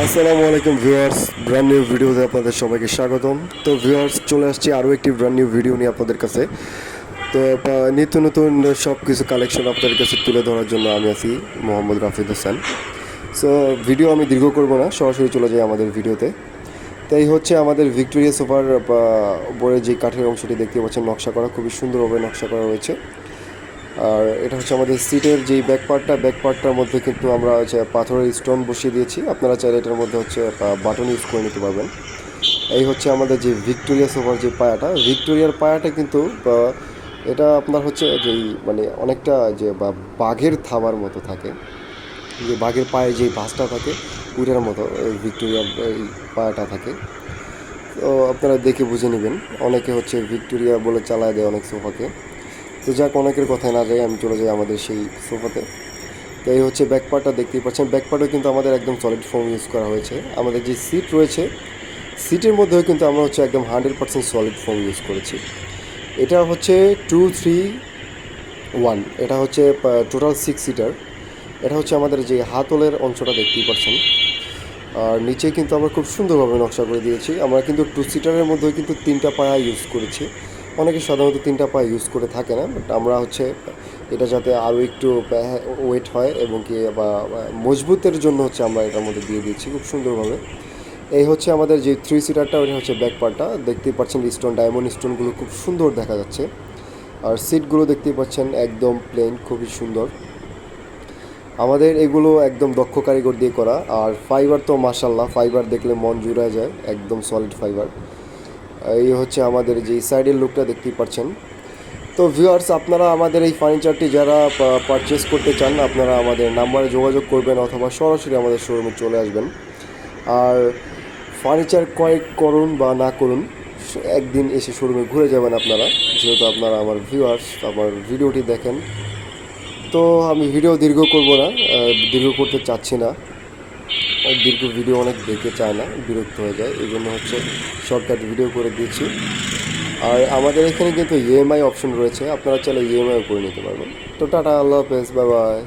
আসসালামু আলাইকুম viewers brand new ভিডিওতে আপনাদের সবাইকে স্বাগতম। তো ভিউয়ার্স, চলে আসছি আরও একটি ব্র্যান্ড নিউ ভিডিও নিয়ে আপনাদের কাছে। তো নিত্য নতুন সব কিছু কালেকশন আপনাদের কাছে তুলে ধরার জন্য আমি আছি মোহাম্মদ রাফিদ হোসেন। সো ভিডিও আমি দীর্ঘ করব না, সরাসরি চলে যাই আমাদের ভিডিওতে তাই হচ্ছে আমাদের ভিক্টোরিয়া সোফার উপরে যে কাঠের অংশটি দেখতে পাচ্ছেন, নকশা করা, খুবই সুন্দরভাবে নকশা করা রয়েছে আর এটা হচ্ছে আমাদের সিটের যেই ব্যাক পার্টটা ব্যাক পার্টটার মধ্যে কিন্তু আমরা হচ্ছে পাথরের স্টোন বসিয়ে দিয়েছি। আপনারা চাইলে এটার মধ্যে হচ্ছে বাটন ইউজ করে নিতে পারবেন। এই হচ্ছে আমাদের যে ভিক্টোরিয়া সোফার যে পায়াটা ভিক্টোরিয়ার পায়াটা কিন্তু এটা আপনার হচ্ছে যেই মানে অনেকটা যে বাঘের থাবার মতো থাকে। যে বাঘের পায়ে যেই ভাঁজটা থাকে উইটার মতো ভিক্টোরিয়ার এই পায়াটা থাকে। তো আপনারা দেখে বুঝে নেবেন। অনেকে হচ্ছে ভিক্টোরিয়া বলে চালায় দেয় অনেক সোফাকে। তো যাক, অনেকের কথায় না যাই আমি চলে যাই আমাদের সেই সোফাতে। তো এই হচ্ছে ব্যাকপার্টটা দেখতেই পাচ্ছেন। ব্যাক পার্টও কিন্তু আমাদের একদম সলিড ফোম ইউজ করা হয়েছে। আমাদের যে সিট রয়েছে সিটের মধ্যেও কিন্তু আমরা হচ্ছে একদম hundred percent solid foam use করেছি। এটা হচ্ছে টু থ্রি ওয়ান এটা হচ্ছে টোটাল সিক্স সিটার এটা হচ্ছে আমাদের যে হাতলের অংশটা, দেখতেই পাচ্ছেন। আর নিচে কিন্তু আমরা খুব সুন্দরভাবে নকশা করে দিয়েছি। আমরা কিন্তু টু সিটারের মধ্যেও কিন্তু তিনটা পায়া ইউজ করেছি। অনেকে সাধারণত তিনটা পা ইউজ করে থাকে না বাট আমরা হচ্ছে এটা যাতে আরও একটু ওয়েট হয় এবং কি বা মজবুতের জন্য হচ্ছে আমরা এটার মধ্যে দিয়ে দিয়েছি খুব সুন্দরভাবে। এই হচ্ছে আমাদের যে থ্রি সিটারটা ওটা হচ্ছে ব্যাক পার্টটা দেখতেই পাচ্ছেন স্টোন ডায়মন্ড স্টোনগুলো খুব সুন্দর দেখা যাচ্ছে। আর সিটগুলো দেখতেই পাচ্ছেন একদম প্লেন খুবই সুন্দর। আমাদের এগুলো একদম দক্ষ কারিগর দিয়ে করা, আর ফাইবার তো মাসাল্লাহ ফাইবার দেখলে মন জুড়ে যায়, একদম সলিড ফাইবার এই হচ্ছে আমাদের যে সাইডের লুকটা দেখতেই পাচ্ছেন। তো ভিউয়ার্স আপনারা আমাদের এই ফার্নিচারটি যারা পারচেস করতে চান, আপনারা আমাদের নাম্বারে যোগাযোগ করবেন অথবা সরাসরি আমাদের শোরুমে চলে আসবেন। আর ফার্নিচার কয়েক করুন বা না করুন একদিন এসে শোরুমে ঘুরে যাবেন আপনারা। যেহেতু আপনারা আমার ভিউয়ার্স আমার ভিডিওটি দেখেন। তো আমি ভিডিও দীর্ঘ করব না দীর্ঘ করতে চাচ্ছি না। দীর্ঘ ভিডিও অনেক দেখে চায় না, বিরক্ত হয়ে যায়। এই জন্য হচ্ছে শর্টকাট ভিডিও করে দিয়েছি আর আমাদের এখানে কিন্তু ইএমআই অপশন রয়েছে। আপনারা চাইলে ইএমআইও করে নিতে পারবেন। তো টাটা, আল্লাহ হাফেজ বাই